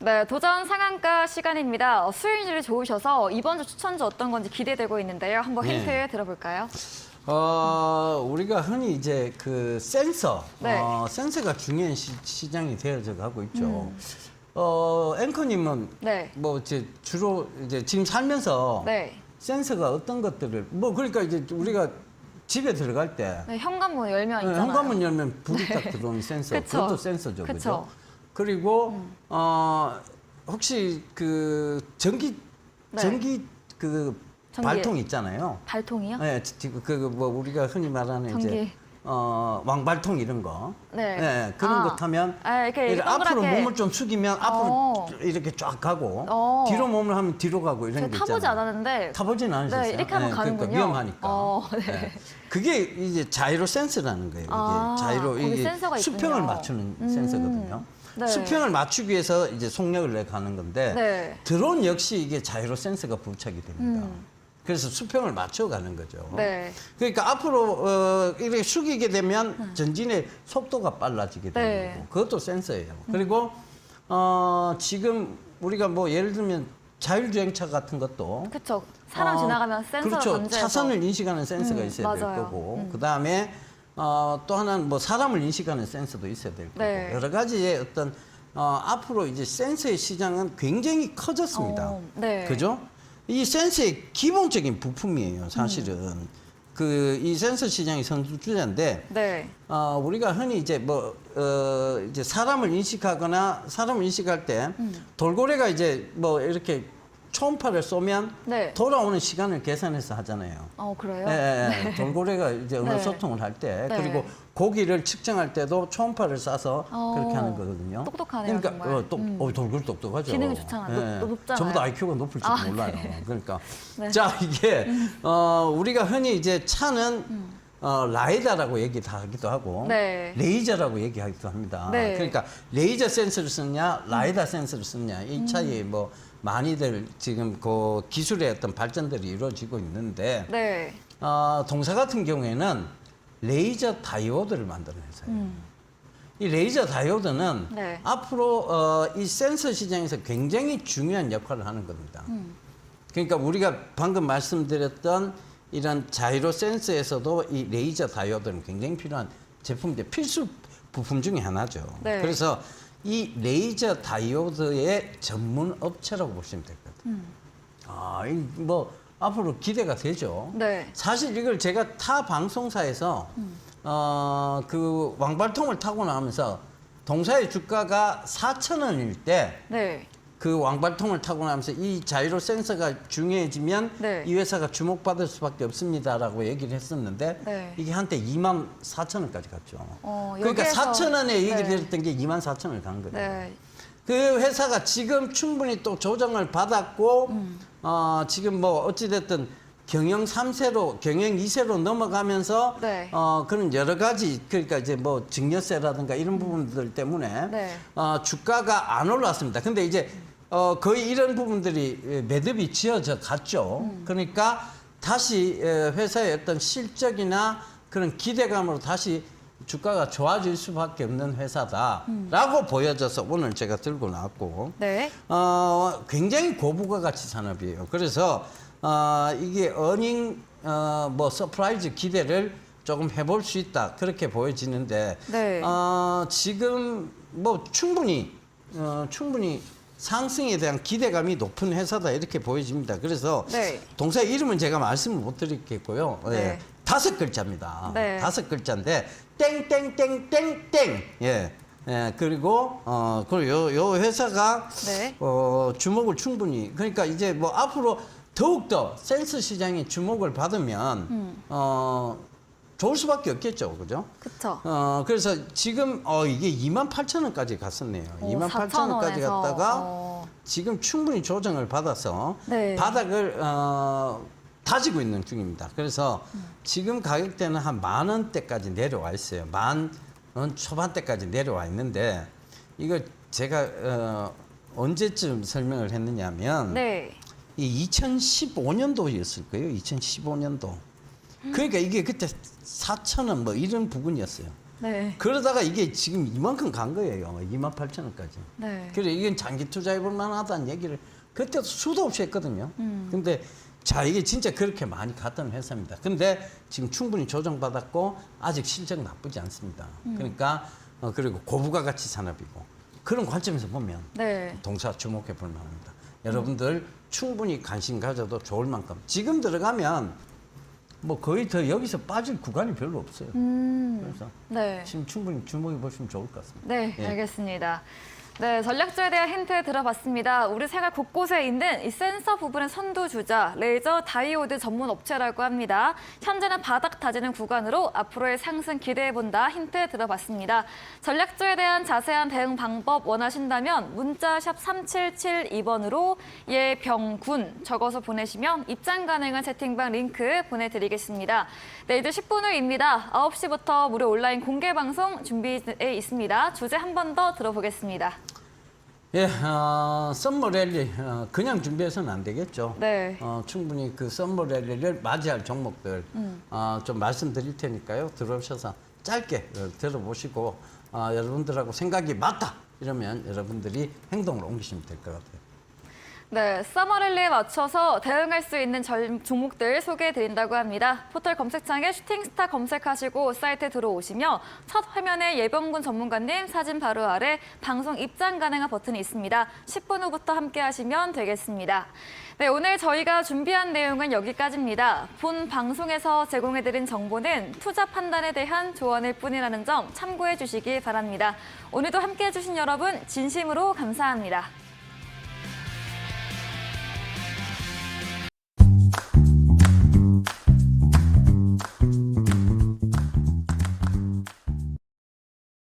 네, 도전 상한가 시간입니다. 어, 수익률이 좋으셔서 이번 주 추천주 어떤 건지 기대되고 있는데요. 한번 네. 힌트 들어볼까요? 어, 우리가 흔히 이제 그 센서, 네. 어, 센서가 중요한 시, 장이 되어져 가고 있죠. 음. 어, 앵커님은 네. 뭐 이제 주로 이제 지금 살면서 네. 센서가 어떤 것들을 뭐 그러니까 이제 우리가 집에 들어갈 때 네, 현관문 열면 있잖아요. 현관문 열면 불이 딱 들어오는 센서, 그쵸. 그것도 센서죠, 그쵸. 그죠? 그리고 어 혹시 그 전기 네. 전기 그 전기. 발통 있잖아요. 발통이요? 네, 그뭐 우리가 흔히 말하는 전기. 이제 어 왕발통 이런 거. 네. 네, 그런 아. 거 타면 아, 이렇게 이렇게 앞으로. 몸을 좀 숙이면 앞으로 어. 이렇게 쫙 가고 어. 뒤로 몸을 하면 뒤로 가고 이런 게 타보지 있잖아요. 않았는데 타보진 않으셨어요? 네, 이렇게 하면 네, 가는군요. 그러니까 위험하니까. 어, 네. 네. 그게 이제 자이로 센서라는 거예요. 이게 아, 자이로 이게 센서가 있군요. 수평을 맞추는 음, 센서거든요. 네. 수평을 맞추기 위해서 이제 속력을 내 가는 건데 네. 드론 역시 이게 자이로 센서가 부착이 됩니다. 음. 그래서 수평을 맞춰가는 거죠. 네. 그러니까 앞으로 어, 이렇게 숙이게 되면 전진의 속도가 빨라지게 되는 네. 거고 그것도 센서예요. 그리고 어, 지금 우리가 뭐 예를 들면 자율주행차 같은 것도 그렇죠. 사람 어, 지나가면 센서를 그렇죠. 던져서 차선을 인식하는 센서가 음, 있어야 될 맞아요. 거고 음. 그 다음에 어, 또 하나는 뭐 사람을 인식하는 센서도 있어야 될 거고 네. 여러 가지의 어떤 어, 앞으로 이제 센서의 시장은 굉장히 커졌습니다. 어, 네. 그죠? 이 센서의 기본적인 부품이에요, 사실은. 음. 그이 센서 시장이 선두주자인데 네. 어, 우리가 흔히 이제 뭐, 어, 이제 사람을 인식하거나 사람을 인식할 때 음. 돌고래가 이제 뭐 이렇게 초음파를 쏘면 네. 돌아오는 시간을 계산해서 하잖아요. 어, 그래요? 예, 예, 예. 돌고래가 이제 네. 의사소통을 할 때, 네. 그리고 고기를 측정할 때도 초음파를 쏴서 어, 그렇게 하는 거거든요. 똑똑하네요, 그러니까 정말. 어, 똑, 음. 어, 돌고래 똑똑하죠. 기능이 좋잖아요. 높- 높잖아요. 저보다 IQ가 높을지 아, 몰라요. 네. 그러니까 네. 자 이게 어, 우리가 흔히 이제 차는 어, 라이다라고 얘기도 하기도 하고 네. 레이저라고 얘기하기도 합니다. 네. 그러니까 레이저 센서를 쓰느냐 라이다 센서를 쓰느냐 이 차이에 뭐 많이들 지금 그 기술의 어떤 발전들이 이루어지고 있는데 네. 어, 동사 같은 경우에는 레이저 다이오드를 만드는 회사예요. 음. 이 레이저 다이오드는 네. 앞으로 어, 이 센서 시장에서 굉장히 중요한 역할을 하는 겁니다. 음. 그러니까 우리가 방금 말씀드렸던 이런 자이로 센서에서도 이 레이저 다이오드는 굉장히 필요한 제품인데 필수 부품 중에 하나죠. 네. 그래서 이 레이저 다이오드의 전문 업체라고 보시면 될것 같아요. 음. 아, 이뭐 앞으로 기대가 되죠. 네. 사실 이걸 제가 타 방송사에서 어, 그 왕발통을 타고 나면서 동사의 주가가 4천 원일 때 네. 그 왕발통을 타고 나면서 이 자이로 센서가 중요해지면 네. 이 회사가 주목받을 수밖에 없습니다라고 얘기를 했었는데 네. 이게 한때 2만 4천 원까지 갔죠. 어, 그러니까 여기에서- 4천 원에 얘기를 네. 했던 게 2만 4천 원을 간 거예요. 네. 그 회사가 지금 충분히 또 조정을 받았고 어, 지금 뭐 어찌됐든 경영 3세로 경영 2세로 넘어가면서 네. 어, 그런 여러 가지 그러니까 이제 뭐 증여세라든가 이런 부분들 때문에 네. 어, 주가가 안 올랐습니다. 근데 이제 어, 거의 이런 부분들이 예, 매듭이 지어져 갔죠. 그러니까 다시 예, 회사의 어떤 실적이나 그런 기대감으로 다시 주가가 좋아질 수밖에 없는 회사다라고 보여져서 오늘 제가 들고 나왔고 네. 어, 굉장히 고부가 가치 산업이에요. 그래서 어, 이게 어닝 어, 뭐 서프라이즈 기대를 조금 해볼 수 있다 그렇게 보여지는데 네. 어, 지금 뭐 충분히 어, 충분히 상승에 대한 기대감이 높은 회사다 이렇게 보여집니다. 그래서 네. 동사 이름은 제가 말씀을 못 드리겠고요. 예. 네. 다섯 글자입니다. 네. 다섯 글자인데 땡땡땡땡땡 예. 예, 그리고 어 그리고 요, 요 회사가 네. 어 주목을 충분히 그러니까 이제 뭐 앞으로 더욱 더 센서 시장이 주목을 받으면 음. 어 좋을 수밖에 없겠죠, 그죠? 그쵸. 어 그래서 지금 어 이게 2만 8천 원까지 갔었네요. 오, 2만 8천 원까지 4,000 원에서, 갔다가 어. 지금 충분히 조정을 받아서 네. 바닥을 어, 다지고 있는 중입니다. 그래서 지금 가격대는 한 만 원대까지 내려와 있어요. 만 원 초반대까지 내려와 있는데 이거 제가 어, 언제쯤 설명을 했느냐면 네. 이 2015년도였을 거예요. 2015년도. 그러니까 이게 그때 4천 원 뭐 이런 부분이었어요. 네. 그러다가 이게 지금 이만큼 간 거예요. 2만 8천 원까지. 네. 그래 이건 장기 투자해 볼 만하다는 얘기를 그때도 수도 없이 했거든요. 음. 근데 자 이게 진짜 그렇게 많이 갔던 회사입니다. 근데 지금 충분히 조정받았고 아직 실적 나쁘지 않습니다. 음. 그러니까 어, 그리고 고부가 가치 산업이고 그런 관점에서 보면 네. 동사 주목해 볼 만합니다. 여러분들 충분히 관심 가져도 좋을 만큼 지금 들어가면 뭐 거의 더 여기서 빠질 구간이 별로 없어요. 음. 그래서 네. 지금 충분히 주목해 보시면 좋을 것 같습니다. 네, 예. 알겠습니다. 네, 전략주에 대한 힌트 들어봤습니다. 우리 생활 곳곳에 있는 이 센서 부분의 선두주자, 레이저 다이오드 전문 업체라고 합니다. 현재는 바닥 다지는 구간으로 앞으로의 상승 기대해본다 힌트 들어봤습니다. 전략주에 대한 자세한 대응 방법 원하신다면 문자 샵 3772번으로 예병군 적어서 보내시면 입장 가능한 채팅방 링크 보내드리겠습니다. 네, 이제 10분 후입니다. 9시부터 무료 온라인 공개 방송 준비해 있습니다. 주제 한 번 더 들어보겠습니다. 예, 어, 썸머 랠리 어, 그냥 준비해서는 안 되겠죠. 네. 어, 충분히 그 썸머 랠리를 맞이할 종목들 어, 좀 말씀드릴 테니까요. 들어오셔서 짧게 어, 들어보시고 어, 여러분들하고 생각이 맞다 이러면 여러분들이 행동을 옮기시면 될 것 같아요. 네, 서머랠리에 맞춰서 대응할 수 있는 절- 종목들 소개해 드린다고 합니다. 포털 검색창에 슈팅스타 검색하시고 사이트에 들어오시며 첫 화면에 예병군 전문가님 사진 바로 아래 방송 입장 가능한 버튼이 있습니다. 10분 후부터 함께 하시면 되겠습니다. 네, 오늘 저희가 준비한 내용은 여기까지입니다. 본 방송에서 제공해 드린 정보는 투자 판단에 대한 조언일 뿐이라는 점 참고해 주시기 바랍니다. 오늘도 함께 해 주신 여러분 진심으로 감사합니다.